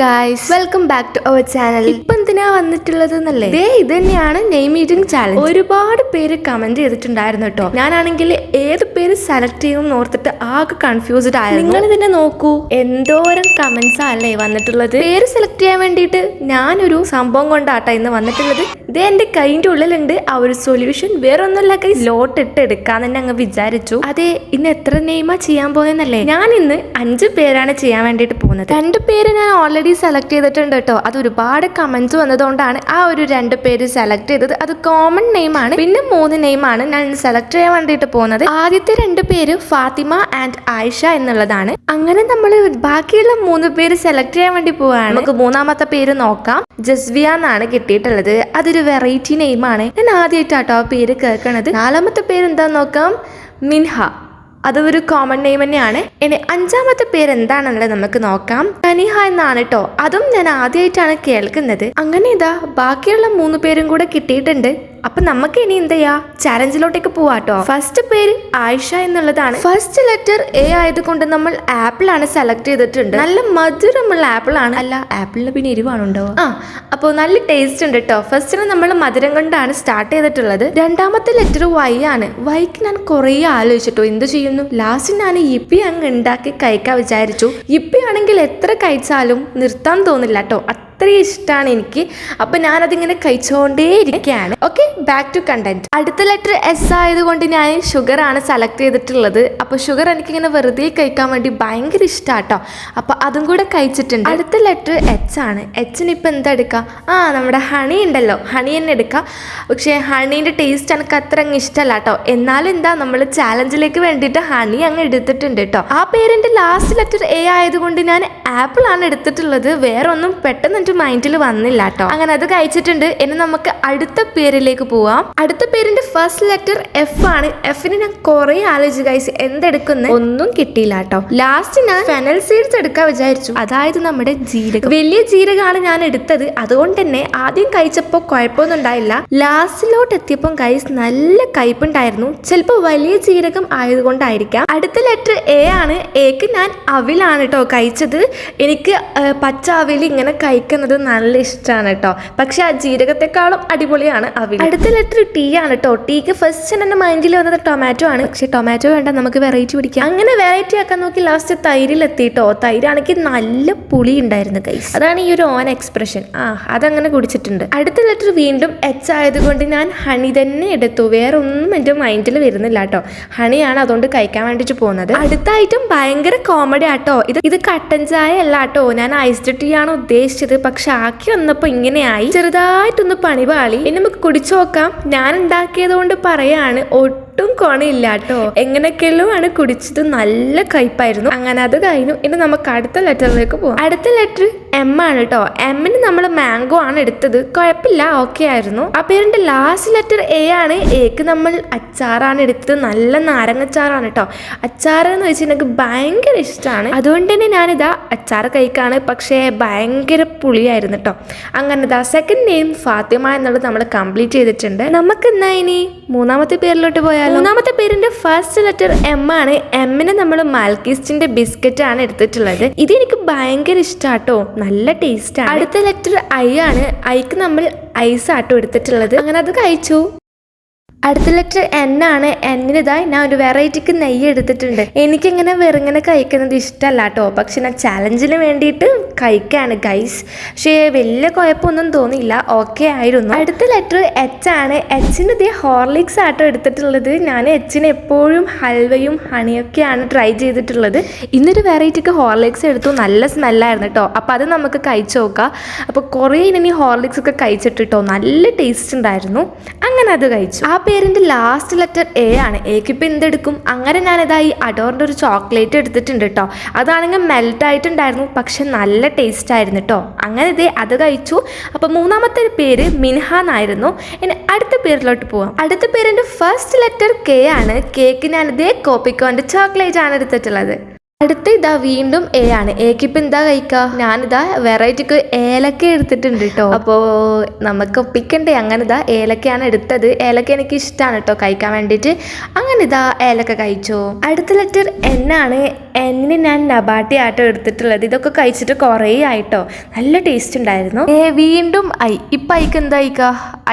Guys welcome back to our channel ഇപ്പൊ എന്തിനാ വന്നിട്ടുള്ളത് എന്നല്ലേ ദേ ഇത് തന്നെയാണ് നെയിം മീറ്റിംഗ് ചാലഞ്ച് ഒരുപാട് പേര് കമന്റ് ചെയ്തിട്ടുണ്ടായിരുന്നു കേട്ടോ. ഞാനാണെങ്കിൽ ഏത് പേര് സെലക്ട് ചെയ്യും ഓർത്തിട്ട് ആകെ കൺഫ്യൂസ്ഡ് ആയിരുന്നു. നിങ്ങൾ ഇതിനെ നോക്കൂ. എന്തോരം കമന്റ്സ് അല്ലേ വന്നിട്ടുള്ളത്? പേര് സെലക്ട് ചെയ്യാൻ വേണ്ടിയിട്ട് ഞാനൊരു സംഭവം കൊണ്ടാട്ടോ ഇന്ന് വന്നിട്ടുള്ളത്. ഇത് എന്റെ കൈന്റെ ഉള്ളിലുണ്ട് ആ ഒരു സൊല്യൂഷൻ വേറെ ഒന്നുമില്ല കൈ ലോട്ട് ഇട്ട് എടുക്കാന്ന് തന്നെ അങ്ങ് വിചാരിച്ചു. അതെ ഇന്ന് എത്ര നെയ്മാ ചെയ്യാൻ പോകുന്നല്ലേ ഞാൻ ഇന്ന് അഞ്ച് പേരാണ് ചെയ്യാൻ വേണ്ടിയിട്ട് പോകുന്നത്. രണ്ട് പേര് ഞാൻ ഓൾറെഡി സെലക്ട് ചെയ്തിട്ടുണ്ട് കേട്ടോ അത് ഒരുപാട് കമന്റ്സ് വന്നതുകൊണ്ടാണ് ആ ഒരു രണ്ട് പേര് സെലക്ട് ചെയ്തത്. അത് കോമൺ നെയിം ആണ്. പിന്നെ മൂന്ന് നെയിം ആണ് ഞാൻ സെലക്ട് ചെയ്യാൻ വേണ്ടിയിട്ട് പോകുന്നത്. ആദ്യത്തെ രണ്ട് പേര് ഫാത്തിമ ആൻഡ് ആയിഷ എന്നുള്ളതാണ്. അങ്ങനെ നമ്മൾ ബാക്കിയുള്ള മൂന്ന് പേര് സെലക്ട് ചെയ്യാൻ വേണ്ടി പോവാണ്. നമുക്ക് മൂന്നാമത്തെ പേര് നോക്കാം. ജസ്വിയ എന്നാണ് കിട്ടിയിട്ടുള്ളത്. അതൊരു വെറൈറ്റി നെയിം ആണ്. ഞാൻ ആദ്യമായിട്ടാട്ടോ ആ പേര് കേൾക്കണത്. നാലാമത്തെ പേര് എന്താ നോക്കാം? മിൻഹ. അത് ഒരു കോമൺ നെയിം തന്നെയാണ്. ഇനി അഞ്ചാമത്തെ പേര് എന്താണെന്നുള്ളത് നമുക്ക് നോക്കാം. കനിഹ എന്നാണ് കേട്ടോ അതും ഞാൻ ആദ്യമായിട്ടാണ് കേൾക്കുന്നത്. അങ്ങനെ ഇതാ ബാക്കിയുള്ള മൂന്ന് പേരും കൂടെ കിട്ടിയിട്ടുണ്ട്. അപ്പൊ നമുക്ക് ഇനി എന്ത് ചെയ്യാം? ചാലഞ്ചിലോട്ടേക്ക് പോവാട്ടോ ഫസ്റ്റ് പേര് ആയിഷ എന്നുള്ളതാണ്. ഫസ്റ്റ് ലെറ്റർ എ ആയതുകൊണ്ട് നമ്മൾ ആപ്പിൾ ആണ് സെലക്ട് ചെയ്തിട്ടുണ്ട്. നല്ല മധുരമുള്ള ആപ്പിൾ ആണ്. അല്ല ആപ്പിളിന് പിന്നെ എരിവാണുണ്ടോ? ആ അപ്പോൾ നല്ല ടേസ്റ്റ് ഉണ്ട് കേട്ടോ ഫസ്റ്റിന് നമ്മൾ മധുരം കൊണ്ടാണ് സ്റ്റാർട്ട് ചെയ്തിട്ടുള്ളത്. രണ്ടാമത്തെ ലെറ്റർ വൈ ആണ്. വൈക്ക് ഞാൻ കുറേ ആലോചിച്ചിട്ടോ. എന്ത് ചെയ്യുന്നു? ലാസ്റ്റ് ഞാൻ ഇപ്പി അങ്ങ് ഉണ്ടാക്കി കഴിക്കാൻ വിചാരിച്ചു. ഇപ്പി ആണെങ്കിൽ എത്ര കഴിച്ചാലും നിർത്താൻ തോന്നില്ല കേട്ടോ അത്രയും ഇഷ്ടമാണ് എനിക്ക്. അപ്പൊ ഞാനതിങ്ങനെ കഴിച്ചുകൊണ്ടേ ഇരിക്കുകയാണ് ഓക്കെ ബാക്ക് ടു കണ്ടന്റ് അടുത്ത ലെറ്റർ എസ് ആയതുകൊണ്ട് ഞാൻ ഷുഗർ ആണ് സെലക്ട് ചെയ്തിട്ടുള്ളത്. അപ്പോൾ ഷുഗർ എനിക്കിങ്ങനെ വെറുതെ കഴിക്കാൻ വേണ്ടി ഭയങ്കര ഇഷ്ടാട്ടോ. അപ്പോൾ അതും കൂടെ കഴിച്ചിട്ടുണ്ട്. അടുത്ത ലെറ്റർ എച്ച് ആണ്. എച്ചിന് ഇപ്പൊ എന്താ എടുക്കുക ആ നമ്മുടെ ഹണി ഉണ്ടല്ലോ. ഹണി തന്നെ എടുക്കാം. പക്ഷേ ഹണീന്റെ ടേസ്റ്റ് എനിക്ക് അത്ര അങ്ങ് ഇഷ്ടമല്ല കേട്ടോ എന്നാലും എന്താ നമ്മൾ ചാലഞ്ചിലേക്ക് വേണ്ടിയിട്ട് ഹണി അങ്ങ് എടുത്തിട്ടുണ്ട് കേട്ടോ ആ പേരിന്റെ ലാസ്റ്റ് ലെറ്റർ എ ആയതുകൊണ്ട് ഞാൻ ആപ്പിൾ ആണ് എടുത്തിട്ടുള്ളത്. വേറെ ഒന്നും പെട്ടെന്ന് എന്റെ മൈൻഡിൽ വന്നില്ല കേട്ടോ അങ്ങനെ അത് കഴിച്ചിട്ടുണ്ട്. ഇനി നമുക്ക് അടുത്ത പേരിലേക്ക് പോവാം. അടുത്ത പേരിന്റെ ഫസ്റ്റ് ലെറ്റർ എഫ് ആണ്. എഫിന് ഞാൻ കുറെ ആലോചിച്ച് കഴിച്ച് എന്തെടുക്കുന്ന ഒന്നും കിട്ടിയില്ല കേട്ടോ ലാസ്റ്റ് ഞാൻ ഫെനൽ സീഡ്സ് എടുക്കാൻ വിചാരിച്ചു. അതായത് നമ്മുടെ ജീരകം. വലിയ ജീരകമാണ് ഞാൻ എടുത്തത്. അതുകൊണ്ട് തന്നെ ആദ്യം കഴിച്ചപ്പോൾ കുഴപ്പമൊന്നും ഉണ്ടായില്ല. ലാസ്റ്റിലോട്ട് എത്തിയപ്പോൾ കൈസ് നല്ല കയ്പുണ്ടായിരുന്നു. ചിലപ്പോൾ വലിയ ജീരകം ആയതുകൊണ്ടായിരിക്കാം. അടുത്ത ലെറ്റർ എ ആണ്. എക്ക് ഞാൻ അവിലാണ് കേട്ടോ കഴിച്ചത്. എനിക്ക് പച്ച അവിലി ഇങ്ങനെ കഴിക്കുന്നത് നല്ല ഇഷ്ടമാണ് കേട്ടോ. പക്ഷെ ആ ജീരകത്തെക്കാളും അടിപൊളിയാണ് അവിൽ അടുത്ത ലെറ്റർ ടീ ആണ് കേട്ടോ ടീക്ക് ഫസ്റ്റ് എന്റെ മൈൻഡിൽ വന്നത് ടൊമാറ്റോ ആണ്. പക്ഷെ ടൊമാറ്റോ വേണ്ട നമുക്ക് വെറൈറ്റി പിടിക്കാം. അങ്ങനെ വെറൈറ്റി ആക്കാൻ നോക്കി ലാസ്റ്റ് തൈരിലെത്തിട്ടോ തൈരാണെങ്കിൽ നല്ല പുളി ഉണ്ടായിരുന്നു കൈസ് അതാണ് ഈ ഒരു ഓൺ എക്സ്പ്രഷൻ ആ അതങ്ങനെ കുടിച്ചിട്ടുണ്ട്. അടുത്ത ലെറ്റർ വീണ്ടും എച്ച് ആയതുകൊണ്ട് ഞാൻ ഹണി തന്നെ എടുത്തു. വേറെ ഒന്നും എന്റെ മൈൻഡിൽ വരുന്നില്ല കേട്ടോ ഹണിയാണ് അതുകൊണ്ട് കഴിക്കാൻ വേണ്ടിയിട്ട് പോകുന്നത്. അടുത്ത ഐറ്റം ഭയങ്കര കോമഡി ആട്ടോ ഇത് ഇത് കട്ടൻ ചായ അല്ല കേട്ടോ ഞാൻ ഐസ്ഡ് ടീ ആണ് ഉദ്ദേശിച്ചത്. പക്ഷെ ആക്കി വന്നപ്പോൾ ഇങ്ങനെയായി. ചെറുതായിട്ടൊന്ന് പണി പാളി ഇനി നമുക്ക് കുടിച്ചു നോക്കാം. ഞാൻ ഉണ്ടാക്കിയത് കൊണ്ട് പറയാണ് ഒട്ടും കോണയില്ല കേട്ടോ. എങ്ങനെയൊക്കെയല്ലോ ആണ് കുടിച്ചത് നല്ല കയ്പായിരുന്നു. അങ്ങനെ അത് കഴിഞ്ഞു. ഇനി നമുക്ക് അടുത്ത ലെറ്ററിലേക്ക് പോകാം അടുത്ത ലെറ്റർ എം ആണ് കേട്ടോ. എമ്മിന് നമ്മൾ മാംഗോ ആണ് എടുത്തത്. കുഴപ്പമില്ല ഓക്കെ ആയിരുന്നു. ആ പേരിന്റെ ലാസ്റ്റ് ലെറ്റർ എ ആണ്. എക്ക് നമ്മൾ അച്ചാറാണ് എടുത്തത്. നല്ല നാരങ്ങച്ചാറാണ് കേട്ടോ. അച്ചാർ എന്ന് വെച്ചാൽ എനിക്ക് ഭയങ്കര ഇഷ്ടമാണ് അതുകൊണ്ട് തന്നെ ഞാനിതാ അച്ചാർ കഴിക്കാണ്. പക്ഷേ ഭയങ്കര പുളിയായിരുന്നു കേട്ടോ. അങ്ങനെ ദാ സെക്കൻഡ് നെയിം ഫാത്തിമ എന്നുള്ളത് നമ്മൾ കംപ്ലീറ്റ് ചെയ്തിട്ടുണ്ട്. നമുക്ക് എന്നാ ഇനി? മൂന്നാമത്തെ പേരിലോട്ട് പോയാൽ മൂന്നാമത്തെ പേരിന്റെ ഫസ്റ്റ് ലെറ്റർ എം ആണ്. എമ്മിന് നമ്മൾ മാൽക്കിസ്റ്റിന്റെ ബിസ്ക്കറ്റ് ആണ് എടുത്തിട്ടുള്ളത്. ഇത് എനിക്ക് ഭയങ്കര ഇഷ്ടാട്ടോ. നല്ല ടേസ്റ്റ് ആണ്. അടുത്ത ലെറ്റർ ഐ ആണ്. ഐക്ക് നമ്മൾ ഐസ് ആട്ടോ എടുത്തിട്ടുള്ളത്. അങ്ങനെ അത് കഴിച്ചു. അടുത്ത ലെറ്റർ എൻ ആണ്. എന്നിനിതായി ഞാൻ ഒരു വെറൈറ്റിക്ക് നെയ്യ് എടുത്തിട്ടുണ്ട്. എനിക്കിങ്ങനെ വെറുങ്ങനെ കഴിക്കുന്നത് ഇഷ്ടമല്ല കേട്ടോ പക്ഷെ ഞാൻ ചാലഞ്ചിന് വേണ്ടിയിട്ട് കഴിക്കാണ് ഗൈസ് പക്ഷേ വലിയ കുഴപ്പമൊന്നും തോന്നിയില്ല. ഓക്കെ ആയിരുന്നു. അടുത്ത ലെറ്റർ എച്ച് ആണ്. എച്ചിന് ഇതേ ഹോർലിക്സ് ആട്ടോ എടുത്തിട്ടുള്ളത്. ഞാൻ എച്ചിന് എപ്പോഴും ഹൽവയും ഹണിയൊക്കെയാണ് ട്രൈ ചെയ്തിട്ടുള്ളത്. ഇന്നൊരു വെറൈറ്റിക്ക് ഹോർലിക്സ് എടുത്തു. നല്ല സ്മെല്ലായിരുന്നു കേട്ടോ അപ്പോൾ അത് നമുക്ക് കഴിച്ചു നോക്കാം. അപ്പോൾ കുറേ ഇനി ഹോർലിക്സ് ഒക്കെ കഴിച്ചിട്ട് കേട്ടോ നല്ല ടേസ്റ്റ് ഉണ്ടായിരുന്നു. അങ്ങനെ അത് കഴിച്ചു. ആ പേരിന്റെ ലാസ്റ്റ് ലെറ്റർ എ ആണ്. എക്ക് ഇപ്പം എന്തെടുക്കും? അങ്ങനെ ഞാനിതാ ഈ അഡോറിന്റെ ഒരു ചോക്ലേറ്റ് എടുത്തിട്ടുണ്ട് കേട്ടോ അതാണെങ്കിൽ മെൽറ്റ് ആയിട്ടുണ്ടായിരുന്നു പക്ഷെ നല്ല ടേസ്റ്റ് ആയിരുന്നു കേട്ടോ അങ്ങനെ ഇതേ അത് കഴിച്ചു. അപ്പോൾ മൂന്നാമത്തെ ഒരു പേര് മിൻഹ എന്നായിരുന്നു ഇനി അടുത്ത പേരിലോട്ട് പോവാം. അടുത്ത പേരിന്റെ ഫസ്റ്റ് ലെറ്റർ കെ ആണ്. കേക്ക് ഞാനിതേ കോപ്പിക്കോന്റെ ചോക്ലേറ്റ് ആണ് എടുത്തിട്ടുള്ളത്. അടുത്ത ഇതാ വീണ്ടും എ ആണ്. എക്ക് ഇപ്പൊ എന്താ കഴിക്ക? ഞാനിതാ വെറൈറ്റിക്ക് ഏലക്ക എടുത്തിട്ടുണ്ട് കേട്ടോ അപ്പോ നമുക്ക് ഒപ്പിക്കണ്ടേ? അങ്ങനെ ഇതാ ഏലക്കയാണ് എടുത്തത്. ഏലക്ക എനിക്ക് ഇഷ്ടമാണ് കേട്ടോ കഴിക്കാൻ വേണ്ടിയിട്ട്. അങ്ങനെ ഇതാ ഏലക്ക കഴിച്ചോ. അടുത്ത ലെറ്റർ എൻ ആണ്. എന്നിന് ഞാൻ നബാട്ടി ആട്ടോ എടുത്തിട്ടുള്ളത്. ഇതൊക്കെ കഴിച്ചിട്ട് കുറേ ആയിട്ടോ നല്ല ടേസ്റ്റ് ഉണ്ടായിരുന്നു. ഏ വീണ്ടും ഐ ഇപ്പൊ ഐക്ക് എന്താ കഴിക്ക?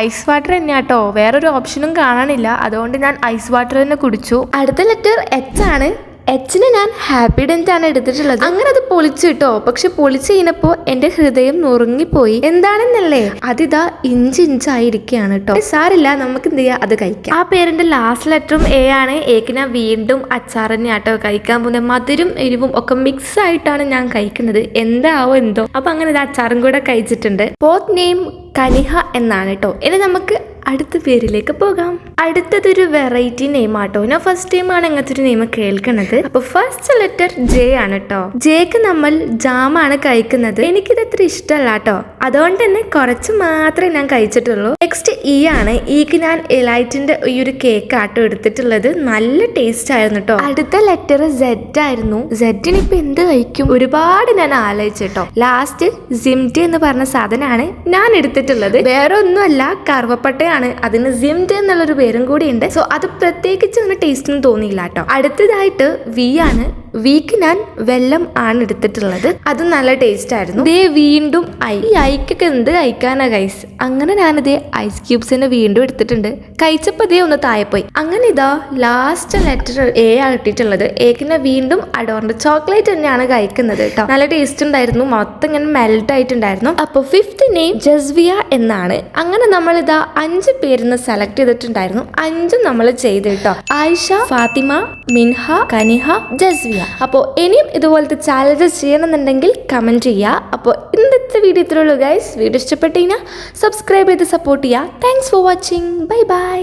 ഐസ് വാട്ടർ തന്നെയാട്ടോ വേറൊരു ഓപ്ഷനും കാണാനില്ല. അതുകൊണ്ട് ഞാൻ ഐസ് വാട്ടർ തന്നെ കുടിച്ചു. അടുത്ത ലെറ്റർ എച്ച് ആണ്. എച്ചിന് ഞാൻ ഹാപ്പി ഡെന്റ് ആണ് എടുത്തിട്ടുള്ളത്. അങ്ങനെ അത് പൊളിച്ചു കിട്ടോ. പക്ഷെ പൊളിച്ചു കഴിഞ്ഞപ്പോ എന്റെ ഹൃദയം നുറുങ്ങിപ്പോയി. എന്താണെന്നല്ലേ? അതിതാ ഇഞ്ച് ഇഞ്ചായിരിക്കുകയാണ് കേട്ടോ സാറില്ല നമുക്ക് എന്ത് ചെയ്യാം അത് കഴിക്കാം. ആ പേരിന്റെ ലാസ്റ്റ് ലെറ്ററും എ ആണ്. ഏക്ക് ഞാൻ വീണ്ടും അച്ചാർ തന്നെ ആട്ടോ കഴിക്കാൻ പോകുന്നത്. മധുരം എരിവും ഒക്കെ മിക്സ് ആയിട്ടാണ് ഞാൻ കഴിക്കുന്നത്. എന്താവോ എന്തോ. അപ്പൊ അങ്ങനെ അച്ചാറും കൂടെ കഴിച്ചിട്ടുണ്ട്. പോത്ത് നെയിം കനിഹ എന്നാണ് കേട്ടോ ഇനി നമുക്ക് അടുത്ത പേരിലേക്ക് പോകാം. അടുത്തതൊരു വെറൈറ്റി നെയിം ആട്ടോ. ഞാൻ ഫസ്റ്റ് ടൈം ആണ് അങ്ങനത്തെ ഒരു നെയിം കേൾക്കുന്നത്. അപ്പൊ ഫസ്റ്റ് ലെറ്റർ ജെ ആണ് കേട്ടോ ജെക്ക് നമ്മൾ ജാമാണ് കഴിക്കുന്നത്. എനിക്കിത് അത്ര ഇഷ്ടമല്ല കേട്ടോ അതുകൊണ്ട് തന്നെ കുറച്ച് മാത്രമേ ഞാൻ കഴിച്ചിട്ടുള്ളൂ. നെക്സ്റ്റ് ഇ ആണ്. ഈക്ക് ഞാൻ എലൈറ്റിന്റെ ഈ ഒരു കേക്ക് ആട്ടോ എടുത്തിട്ടുള്ളത്. നല്ല ടേസ്റ്റ് ആയിരുന്നു കേട്ടോ അടുത്ത ലെറ്റർ സെഡ് ആയിരുന്നു. സെഡിന് ഇപ്പൊ എന്ത് കഴിക്കും? ഒരുപാട് ഞാൻ ആലോചിച്ചു കേട്ടോ ലാസ്റ്റ് സിംറ്റി എന്ന് പറഞ്ഞ സാധനമാണ് ഞാൻ എടുത്തിട്ടുള്ളത്. വേറെ ഒന്നുമല്ല കറുവപ്പട്ടയാണ് അതിന് സിംഡ് എന്നുള്ളൊരു പേരും കൂടി ഉണ്ട് സോ അത് പ്രത്യേകിച്ച് ഒന്ന് ടേസ്റ്റ് ഒന്നും തോന്നിയില്ല കേട്ടോ. അടുത്തതായിട്ട് വി ആണ്. വീക്ക് ഞാൻ വെല്ലം ആണ് എടുത്തിട്ടുള്ളത്. അത് നല്ല ടേസ്റ്റ് ആയിരുന്നു. ദേ വീണ്ടും ഐ ഈ ഐക്കൊക്കെ എന്ത് കഴിക്കാനാ ഗൈസ് അങ്ങനെ ഞാൻ ഞാനിതേ ഐസ് ക്യൂബ്സിനെ വീണ്ടും എടുത്തിട്ടുണ്ട്. കഴിച്ചപ്പോൾ ദേ ഒന്ന് താഴെപ്പോയി. അങ്ങനെ ഇതാ ലാസ്റ്റ് ലെറ്റർ എ ആണ് കിട്ടിയിട്ടുള്ളത്. ഏക്കിനെ വീണ്ടും അഡോറിന്റെ ചോക്ലേറ്റ് തന്നെയാണ് കഴിക്കുന്നത് കേട്ടോ നല്ല ടേസ്റ്റ് ഉണ്ടായിരുന്നു. മൊത്തം ഇങ്ങനെ മെൽറ്റ് ആയിട്ടുണ്ടായിരുന്നു. അപ്പോൾ ഫിഫ്ത്ത് നെയിം ജസ്വിയ എന്നാണ്. അങ്ങനെ നമ്മൾ ഇതാ അഞ്ച് പേരിന്ന് സെലക്ട് ചെയ്തിട്ടുണ്ടായിരുന്നു. അഞ്ചും നമ്മൾ ചെയ്ത് കേട്ടോ ആയിഷ ഫാത്തിമ മിൻഹ കനിഹ ജസ്വിയ. അപ്പോൾ ഇനിയും ഇതുപോലത്തെ ചാലഞ്ചസ് ചെയ്യണമെന്നുണ്ടെങ്കിൽ കമന്റ് ചെയ്യുക. അപ്പോൾ ഇന്നത്തെ വീഡിയോ ഇത്രയുള്ളൂ ഗൈസ് വീഡിയോ ഇഷ്ടപ്പെട്ടു കഴിഞ്ഞാൽ സബ്സ്ക്രൈബ് ചെയ്ത് സപ്പോർട്ട് ചെയ്യുക. Thanks for watching bye bye